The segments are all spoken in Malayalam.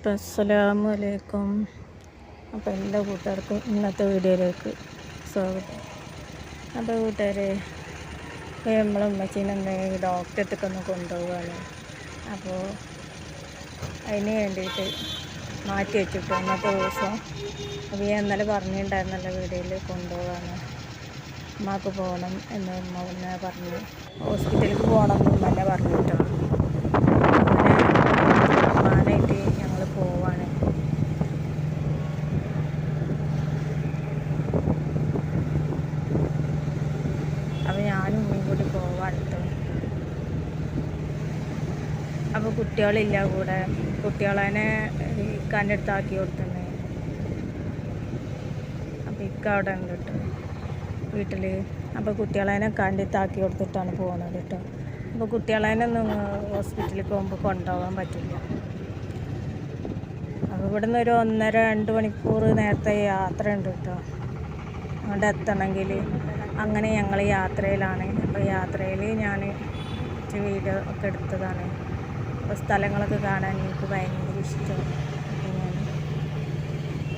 അപ്പം അസ്സലാമു അലൈക്കും. അപ്പോൾ എല്ലാ കൂട്ടുകാർക്കും ഇന്നത്തെ വീഡിയോയിലേക്ക് സ്വാഗതം. അപ്പോൾ കൂട്ടുകാരെ ഇപ്പോൾ നമ്മളെ ഉമ്മച്ചീനെ എന്തെങ്കിലും ഡോക്ടറത്തേക്ക് ഒന്ന് കൊണ്ടുപോവുകയാണ്. അപ്പോൾ അതിന് വേണ്ടിയിട്ട് മാറ്റി വെച്ചിട്ട് അന്നത്തെ ദിവസം അപ്പോൾ ഞാൻ ഇന്നലെ പറഞ്ഞിട്ടുണ്ടായിരുന്നല്ലോ വീഡിയോയിൽ കൊണ്ടുപോവാണ് ഉമ്മാക്ക് പോകണം എന്ന് ഉമ്മ പറഞ്ഞു. ഹോസ്പിറ്റലിലേക്ക് പോകണം എന്ന് ഉമ്മ തന്നെ പറഞ്ഞിട്ടോ അങ്ങനെ ഉമ്മാനായിട്ട് ഞങ്ങൾ പോവാണ് അപ്പോൾ ഞാനും ഉമ്മയും കൂടി പോവാണ് ട്ടോ അപ്പോൾ കുട്ടികളില്ല കൂടെ. കുട്ടികളെ ഇക്കാന്റെ അടുത്ത് ആക്കി കൊടുത്തന്നെ. അപ്പോൾ ഇക്ക അവിടെ ഉണ്ട് കേട്ടോ. വീട്ടിൽ അപ്പോൾ കുട്ടികളെ ഇക്കാന്റെ ആക്കി കൊടുത്തിട്ടാണ് പോകുന്നത് കേട്ടോ. അപ്പോൾ കുട്ടികളെ ഒന്നും ഹോസ്പിറ്റലിൽ പോകുമ്പോൾ കൊണ്ടുപോകാൻ പറ്റില്ല. അപ്പോൾ ഇവിടുന്ന് ഒരു ഒന്നര രണ്ട് മണിക്കൂർ നേരത്തെ യാത്ര ഉണ്ട് കേട്ടോ. അവിടെ എത്തണമെങ്കിൽ അങ്ങനെ ഞങ്ങൾ യാത്രയിലാണ്. അപ്പോൾ യാത്രയിൽ ഞാൻ വീഡിയോ ഒക്കെ എടുത്തതാണ്. അപ്പോൾ സ്ഥലങ്ങളൊക്കെ കാണാൻ എനിക്ക് ഭയങ്കര ഇഷ്ടമാണ്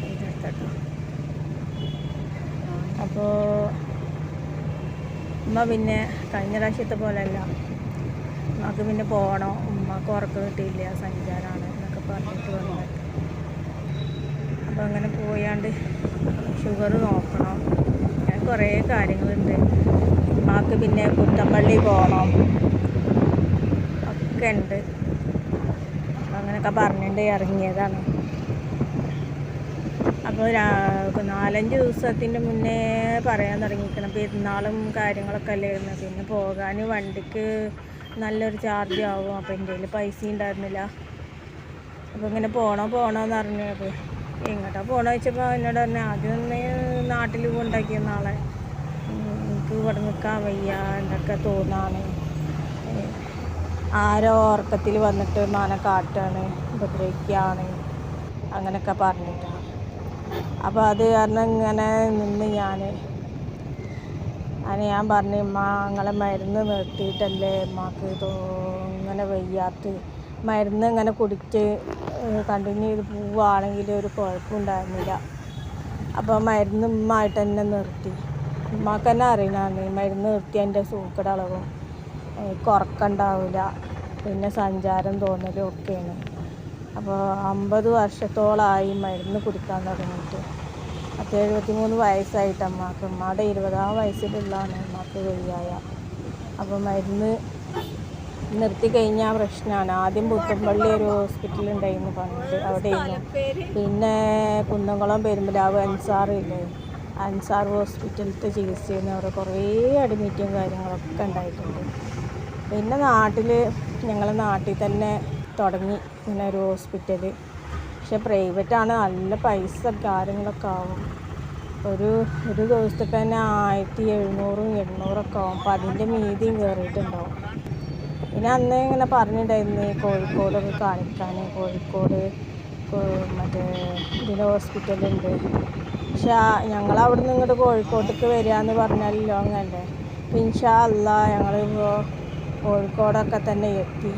ഇതെടുത്തട്ടോ അപ്പോൾ ഉമ്മ പിന്നെ കഴിഞ്ഞ പ്രാവശ്യത്തെ പോലെയല്ല. ഉമ്മക്ക് പിന്നെ പോകണം ഉമ്മക്ക് ഉറക്കം കിട്ടിയില്ല. സഞ്ചാരമാണ് എന്നൊക്കെ പറഞ്ഞിട്ട് വന്നത് അപ്പോൾ അങ്ങനെ പോയാണ്ട് ഷുഗർ നോക്കണം. അങ്ങനെ കുറേ കാര്യങ്ങളുണ്ട്. ഉമ്മാക്ക് പിന്നെ പുത്തപ്പള്ളി പോകണം ഒക്കെ ഉണ്ട് അങ്ങനെയൊക്കെ പറഞ്ഞിട്ട് ഇറങ്ങിയതാണ്. അപ്പോൾ നാലഞ്ച് ദിവസത്തിന്റെ മുന്നേ പറയാൻ തുടങ്ങിയിരിക്കണം. പെരുന്നാളും കാര്യങ്ങളൊക്കെ അല്ലായിരുന്നു. പിന്നെ പോകാൻ വണ്ടിക്ക് നല്ലൊരു ചാർജ് ആവും. അപ്പോൾ എന്റെ കയ്യിൽ പൈസ ഉണ്ടായിരുന്നില്ല. അപ്പോൾ ഇങ്ങനെ പോണോ പോണോന്ന് പറഞ്ഞു അപ്പോൾ എങ്ങോട്ടാ പോണോ വെച്ചപ്പോൾ എന്നോട് പറഞ്ഞു ആദ്യം ഒന്ന് നാട്ടിൽ കൊണ്ടാക്കിയ നാളെ. എനിക്ക് ഇവിടെ നിൽക്കാൻ വയ്യ. എന്തൊക്കെ തോന്നാണ്? ആരോ ഉറക്കത്തിൽ വന്നിട്ട് മാനെ കാട്ടാണ് ഉപദ്രവിക്കുകയാണ് അങ്ങനെയൊക്കെ പറഞ്ഞിട്ടാണ് അപ്പോൾ അത് കാരണം ഇങ്ങനെ നിന്ന് ഞാൻ അങ്ങനെ ഞാൻ പറഞ്ഞു ഉമ്മ നിങ്ങളെ മരുന്ന് നിർത്തിയിട്ടല്ലേ ഇമ്മക്ക് ഇങ്ങനെ വയ്യാത്ത മരുന്ന് ഇങ്ങനെ കുടിച്ച് കണ്ടിന്യൂ ചെയ്ത് പോവുകയാണെങ്കിൽ ഒരു കുഴപ്പമുണ്ടായിരുന്നില്ല അപ്പോൾ മരുന്ന് ഇമ്മായിട്ട് തന്നെ നിർത്തി. ഉമ്മക്ക് തന്നെ അറിയണമാണ് മരുന്ന് നിർത്തി എന്റെ സൂക്കടളവും കുറക്കുണ്ടാവില്ല പിന്നെ സഞ്ചാരം തോന്നലും ഒക്കെയാണ്. അപ്പോൾ അമ്പത് വർഷത്തോളമായി മരുന്ന് കുടിക്കാൻ തുടങ്ങിയിട്ട്. അത് എഴുപത്തി മൂന്ന് വയസ്സായിട്ട് അമ്മയ്ക്ക്. അമ്മയുടെ ഇരുപതാം വയസ്സിലുള്ളതാണ് അമ്മയ്ക്ക് വയ്യായ. അപ്പോൾ മരുന്ന് നിർത്തി കഴിഞ്ഞാൽ പ്രശ്നമാണ്. ആദ്യം പുത്തമ്പള്ളി ഒരു ഹോസ്പിറ്റൽ ഉണ്ടായിരുന്നു പറഞ്ഞിട്ട് അവിടെയായിരുന്നു പിന്നെ കുന്നംകുളം പെരുമ്പലാവ് അൻസാർ ഹോസ്പിറ്റലത്തെ ചികിത്സയിൽ നിന്ന് അവിടെ കുറേ അഡ്മിറ്റും കാര്യങ്ങളൊക്കെ ഉണ്ടായിട്ടുണ്ട്. പിന്നെ നാട്ടിൽ ഞങ്ങളെ നാട്ടിൽ തന്നെ തുടങ്ങി ഇങ്ങനെ ഒരു ഹോസ്പിറ്റൽ പക്ഷെ ആണ് നല്ല പൈസ കാര്യങ്ങളൊക്കെ ആവും. ഒരു ഒരു ദിവസത്തേക്ക് തന്നെ ആയിരത്തി എഴുന്നൂറും എണ്ണൂറൊക്കെ ആവും. അപ്പോൾ അതിന്റെ മീതിയും കയറിയിട്ടുണ്ടാവും പിന്നെ അന്ന് ഇങ്ങനെ പറഞ്ഞിട്ടുണ്ടായിരുന്നു കോഴിക്കോടൊക്കെ കാണിക്കാൻ കോഴിക്കോട് മറ്റേ ഇതിന്റെ ഹോസ്പിറ്റലുണ്ട് പക്ഷെ ഞങ്ങൾ അവിടെ നിന്ന് ഇങ്ങോട്ട് കോഴിക്കോട്ടേക്ക് വരിക എന്ന് പറഞ്ഞാലല്ലോ അങ്ങനെ ഇൻഷാ അല്ല ഞങ്ങളിപ്പോൾ കോഴിക്കോടൊക്കെ തന്നെ എത്തി.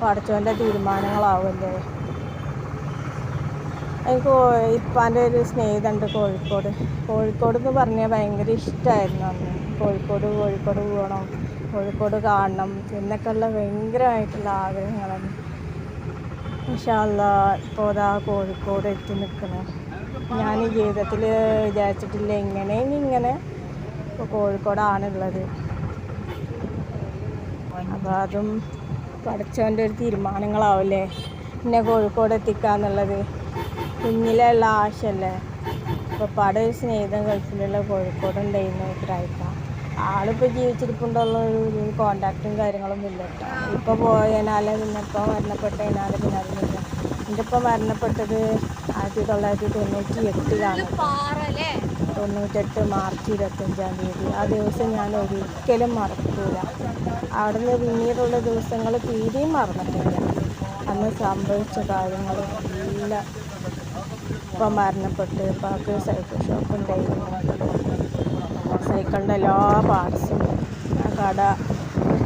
പഠിച്ചവന്റെ തീരുമാനങ്ങളാവല്ലേ എനിക്ക് ഇപ്പാന്റെ ഒരു സ്നേഹിതമുണ്ട് കോഴിക്കോട്. കോഴിക്കോട് എന്ന് പറഞ്ഞാൽ ഭയങ്കര ഇഷ്ടമായിരുന്നു അന്ന്. കോഴിക്കോട് കോഴിക്കോട് പോകണം കോഴിക്കോട് കാണണം എന്നൊക്കെയുള്ള ഭയങ്കരമായിട്ടുള്ള ആഗ്രഹങ്ങളാണ്. ഇൻഷാല്ല ഇപ്പോൾ അതാ കോഴിക്കോട് എത്തി നിൽക്കണം. ഞാൻ ജീവിതത്തിൽ വിചാരിച്ചിട്ടില്ല ഇങ്ങനെ ഇങ്ങനെ ഇപ്പോൾ കോഴിക്കോടാണുള്ളത്. അപ്പോൾ അതും പഠിച്ചവന്റെ ഒരു തീരുമാനങ്ങളാവില്ലേ പിന്നെ കോഴിക്കോട് എത്തിക്കാന്നുള്ളത് കുഞ്ഞിലുള്ള ആശയല്ലേ? അപ്പോൾ പാടെ ഒരു സ്നേഹിതം ഗൾഫിലുള്ള കോഴിക്കോട് ഉണ്ടായിരുന്നു ഇത്രയായിട്ട ആളിപ്പോൾ ജീവിച്ചിരിപ്പുണ്ടുള്ള ഒരു കോണ്ടാക്റ്റും കാര്യങ്ങളും ഇല്ല കേട്ടോ ഇപ്പോൾ പോയതിനാൽ പിന്നെ ഇപ്പോൾ മരണപ്പെട്ടതിനാൽ പിന്നെ അതിനില്ല എന്റെ ഇപ്പം മരണപ്പെട്ടത് ആയിരത്തി തൊള്ളായിരത്തി തൊണ്ണൂറ്റി എട്ടിലാണ് തൊണ്ണൂറ്റെട്ട് മാർച്ച് ഇരുപത്തഞ്ചാം തീയതി. ആ ദിവസം ഞാൻ ഒരിക്കലും മറക്കില്ല അവിടുന്ന് പിന്നീടുള്ള ദിവസങ്ങൾ തീരെയും മറന്നിട്ടില്ല. അന്ന് സംഭവിച്ച കാര്യങ്ങൾ എല്ലാം ഇപ്പം മരണപ്പെട്ട് ഇപ്പാക്ക് സൈക്കിൾ ഷോപ്പ് ഉണ്ടായിരുന്നു സൈക്കിളിന്റെ എല്ലാ പാർട്സും കട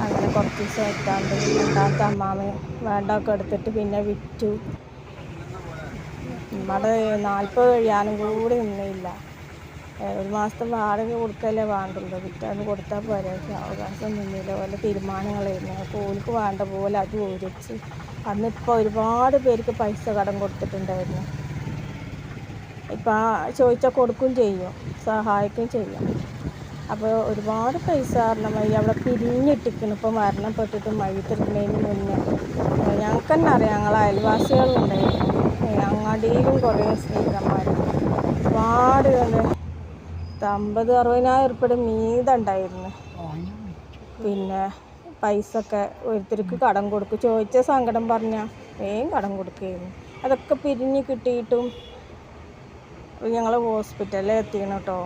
അങ്ങനെ കുറച്ച് ദിവസം എത്താണ്ട് രണ്ടാമത്തെ അമ്മാമ വേണ്ടൊക്കെ എടുത്തിട്ട് പിന്നെ വിറ്റു. നമ്മുടെ നാൽപ്പത് കഴിയാനും കൂടി നിന്നില്ല. ഒരു മാസത്തെ വാടക കൊടുക്കല്ലേ വേണ്ടുള്ളൂ പിറ്റേന്ന് കൊടുത്താൽ പോരെ. അവകാശം നിന്നില്ല പോലെ തീരുമാനങ്ങളായിരുന്നു. അപ്പോൾ ഓൽക്ക് വേണ്ട പോലെ അത് ഒരിച്ച് അന്നിപ്പോൾ ഒരുപാട് പേർക്ക് പൈസ കടം കൊടുത്തിട്ടുണ്ടായിരുന്നു. ഇപ്പം ചോദിച്ചാൽ കൊടുക്കുകയും ചെയ്യും. സഹായിക്കുകയും ചെയ്യും. അപ്പോൾ ഒരുപാട് പൈസ കാരണം വഴി അവിടെ പിരിഞ്ഞിട്ടിക്കണം ഇപ്പോൾ മരണപ്പെട്ടിട്ട് മയ്യത്തിടുന്നതിന് മുന്നേ. ഞങ്ങൾക്ക് തന്നെ അറിയാം. ഞങ്ങൾ അയൽവാസികളുണ്ടായിരുന്നു അങ്ങാടിയിലും കുറേ സ്ത്രീകന്മാർ ഒരുപാട് അമ്പത് അറുപതിനായിരം ഉറുപ്പിയുടെ മീതുണ്ടായിരുന്നു പിന്നെ പൈസ ഒക്കെ ഓരോരുത്തർക്ക് കടം കൊടുക്കും. ചോദിച്ച സങ്കടം പറഞ്ഞാൽ വേഗം കടം കൊടുക്കുകയായിരുന്നു അതൊക്കെ പിരിഞ്ഞ് കിട്ടിയിട്ടും ഞങ്ങൾ ഹോസ്പിറ്റലിൽ എത്തിക്കണം കേട്ടോ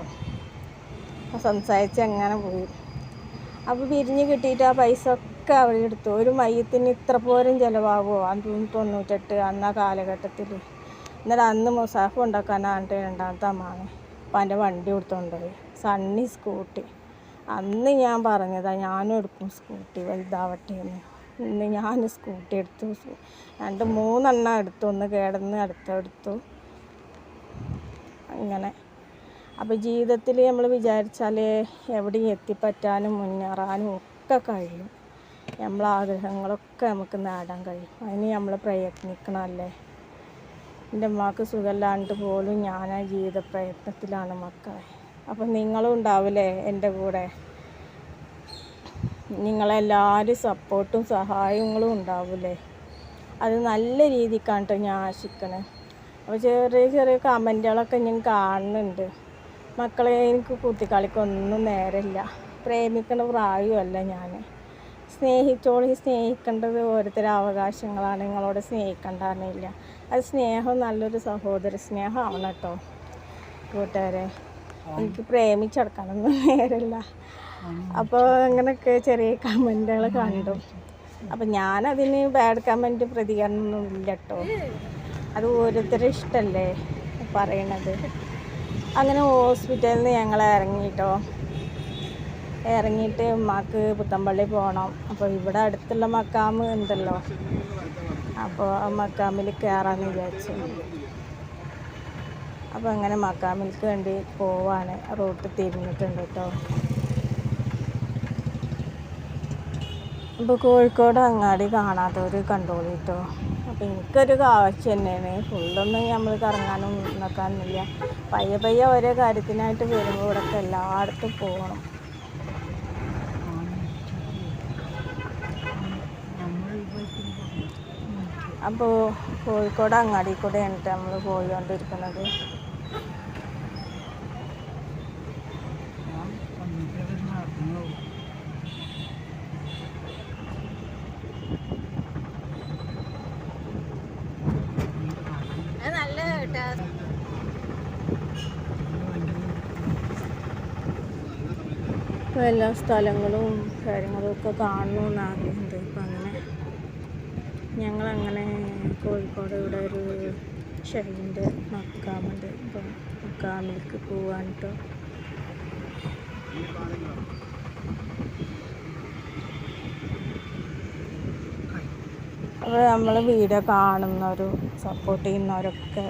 സംസാരിച്ച് അങ്ങനെ പോയി. അപ്പോൾ പിരിഞ്ഞ് കിട്ടിയിട്ട് ആ പൈസ ഒക്കെ അവരെടുത്തു ഒരു മയ്യത്തിന് ഇത്ര പോരും ചിലവാകുമോ അന്ന് തൊണ്ണൂറ്റെട്ട് അന്ന് കാലഘട്ടത്തിൽ എന്നിട്ട് അന്ന് മുസാഫ് ഉണ്ടാക്കാനായിട്ട് രണ്ടാമത്തെ അമ്മാണ് അപ്പം എന്റെ വണ്ടി കൊടുത്തോണ്ടായി. സണ്ണി സ്കൂട്ടി. അന്ന് ഞാൻ പറഞ്ഞതാണ് ഞാനും എടുക്കും സ്കൂട്ടി വലുതാവട്ടെ എന്ന്. ഇന്ന് ഞാൻ സ്കൂട്ടി എടുത്തു. രണ്ട് മൂന്നെണ്ണം എടുത്തു. ഒന്ന് കേടന്ന് അടുത്തെടുത്തു അങ്ങനെ. അപ്പോൾ ജീവിതത്തിൽ നമ്മൾ വിചാരിച്ചാൽ എവിടെയും എത്തിപ്പറ്റാനും മുന്നേറാനും ഒക്കെ കഴിയും. നമ്മളെ ആഗ്രഹങ്ങളൊക്കെ നമുക്ക് നേടാൻ കഴിയും. അതിന് നമ്മൾ പ്രയത്നിക്കണമല്ലേ എന്റെ അമ്മയ്ക്ക് സുഖമില്ലാണ്ട് പോലും ഞാൻ ആ ജീവിത പ്രയത്നത്തിലാണ് മക്കളെ. അപ്പം നിങ്ങളും ഉണ്ടാവില്ലേ എന്റെ കൂടെ? നിങ്ങളെല്ലാവരും സപ്പോർട്ടും സഹായങ്ങളും ഉണ്ടാവില്ലേ? അത് നല്ല രീതിക്കാണ് കേട്ടോ ഞാൻ ആശിക്കണേ. അപ്പോൾ ചെറിയ ചെറിയ കമന്റുകളൊക്കെ ഞാൻ കാണുന്നുണ്ട്. മക്കളെ എനിക്ക് കുത്തിക്കളിക്കൊന്നും നേരമില്ല. പ്രേമിക്കണ പ്രായമല്ല ഞാൻ. സ്നേഹിച്ചോളി സ്നേഹിക്കേണ്ടത് ഓരോരുത്തരുടെ അവകാശങ്ങളാണ്. നിങ്ങളോട് സ്നേഹിക്കേണ്ടതെന്നില്ല അത് സ്നേഹം നല്ലൊരു സഹോദര സ്നേഹമാണ് കേട്ടോ. കൂട്ടുകാരെ എനിക്ക് പ്രേമിച്ചെടുക്കാനൊന്നും നേരല്ല അപ്പോൾ അങ്ങനെയൊക്കെ ചെറിയ കമന്റുകൾ കണ്ടു. അപ്പം ഞാനതിന് ബാഡ് കമന്റ് പ്രതികരണമൊന്നും ഇല്ല കേട്ടോ. അത് ഓരോരുത്തരുടെ ഇഷ്ടമല്ലേ പറയണത്. അങ്ങനെ ഹോസ്പിറ്റലിൽ നിന്ന് ഞങ്ങൾ ഇറങ്ങിട്ടോ ഇറങ്ങിയിട്ട് ഉമ്മാക്ക് പുത്തമ്പള്ളി പോകണം അപ്പോൾ ഇവിടെ അടുത്തുള്ള മക്കാമ് ഉണ്ടല്ലോ. അപ്പോൾ ആ മക്കാമിൽ കയറാമെന്ന് വിചാരിച്ചു. അപ്പോൾ അങ്ങനെ മക്കാമിൽക്ക് വേണ്ടി പോവാണ്. റൂട്ട് തിരിഞ്ഞിട്ടുണ്ട് കേട്ടോ ഇപ്പോൾ കോഴിക്കോട് അങ്ങാടി കാണാത്തവർ കണ്ടോളി കേട്ടോ അപ്പോൾ എനിക്കൊരു കാഴ്ച തന്നെയാണ്. ഫുള്ളൊന്നും നമ്മൾ കറങ്ങാനും നിൽക്കാനൊന്നുമില്ല പയ്യെ പയ്യെ ഓരോ കാര്യത്തിനായിട്ട് വരുമ്പോൾ ഇവിടെയൊക്കെ എല്ലായിടത്തും പോകണം അപ്പോൾ കോഴിക്കോട് അങ്ങാടി കൂടെയാണ് നമ്മൾ പോയിക്കൊണ്ടിരിക്കുന്നത് എല്ലാ സ്ഥലങ്ങളും കാര്യങ്ങളും ഒക്കെ കാണണമെന്ന് ആഗ്രഹമുണ്ട് ഞങ്ങളങ്ങനെ കോഴിക്കോട് ഇവിടെ ഒരു ഷെയ്ന്റെ മക്കാമുണ്ട്. അപ്പം മക്കാമിലേക്ക് പോവാൻ കേട്ടോ അപ്പോൾ നമ്മൾ വീഡിയോ കാണുന്നവരും സപ്പോർട്ട് ചെയ്യുന്നവരൊക്കെ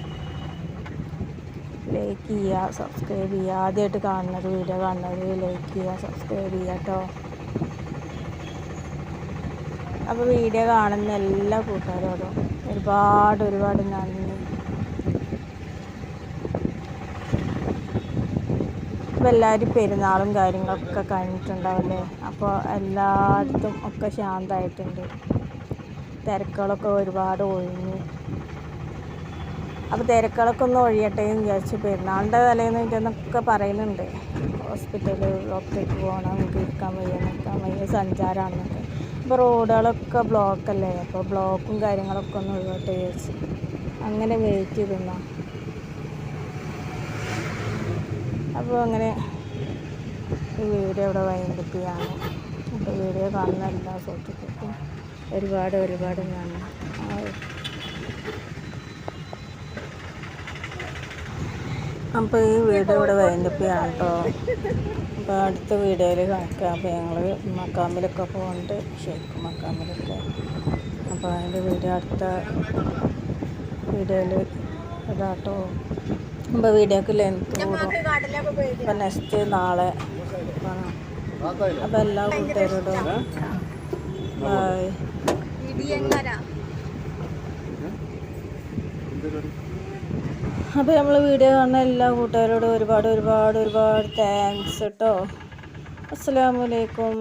ലൈക്ക് ചെയ്യുക സബ്സ്ക്രൈബ് ചെയ്യുക. ആദ്യമായിട്ട് കാണുന്നൊരു വീഡിയോ കാണുന്നവർ ലൈക്ക് ചെയ്യുക സബ്സ്ക്രൈബ് ചെയ്യുക കേട്ടോ അപ്പോൾ വീഡിയോ കാണുന്ന എല്ലാ കൂട്ടുകാരോടും ഒരുപാട് ഒരുപാട് നന്ദി. അപ്പോൾ എല്ലാവരും പെരുന്നാളും കാര്യങ്ങളൊക്കെ കഴിഞ്ഞിട്ടുണ്ടാവില്ലേ? അപ്പോൾ എല്ലായിടത്തും ഒക്കെ ശാന്തമായിട്ടുണ്ട്. തിരക്കുകളൊക്കെ ഒരുപാട് ഒഴിഞ്ഞു. അപ്പോൾ തിരക്കുകളൊക്കെ ഒന്ന് ഒഴിയട്ടെ എന്ന് വിചാരിച്ചു പെരുന്നാളിന്റെ തലേന്ന് ഇതെന്നൊക്കെ പറയുന്നുണ്ട്. ഹോസ്പിറ്റലിൽ ഡോക്ടറേക്ക് പോകണം നമുക്ക് ഇരിക്കാൻ വയ്യ നിൽക്കാൻ വയ്യ സഞ്ചാരമാണെന്നൊക്കെ അപ്പോൾ റോഡുകളൊക്കെ ബ്ലോക്കല്ലേ? അപ്പോൾ ബ്ലോക്കും കാര്യങ്ങളൊക്കെ ഒന്ന് ഒഴിവട്ടെ വിചാരിച്ച് അങ്ങനെ വെയിറ്റ് ചെയ്തിരുന്നു അപ്പോൾ അങ്ങനെ വീഡിയോ ഇവിടെ വൈകിപ്പിക്കുകയാണ് അപ്പോൾ വീഡിയോ കാണുന്ന എല്ലാ സുഹൃത്തുക്കൾക്കും ഒരുപാട് ഒരുപാട് നന്ദി. അപ്പോൾ ഈ വീഡിയോ ഇവിടെ വൈൻഡപ്പ് ചെയ്യാണ് കേട്ടോ അപ്പോൾ അടുത്ത വീഡിയോയിൽ കാണിക്കാം. അപ്പോൾ ഞങ്ങൾ മക്കാമിലൊക്കെ പോകുന്നുണ്ട് ഷെയ്ഖ് മക്കാമിലൊക്കെ. അപ്പോൾ അതിന്റെ വീഡിയോ അടുത്ത വീഡിയോയിൽ ഇതാട്ടോ അപ്പോൾ വീഡിയോക്ക് ലെങ്ത് കൂടും. അപ്പം നെക്സ്റ്റ് നാളെ കാണാം. അപ്പോൾ എല്ലാ കൂട്ടുകാരോടും ബൈ അപ്പോൾ നമ്മൾ വീഡിയോ കാണുന്ന എല്ലാ കൂട്ടുകാരോടും ഒരുപാട് ഒരുപാട് ഒരുപാട് താങ്ക്സ് കേട്ടോ അസ്സലാമു അലൈക്കും.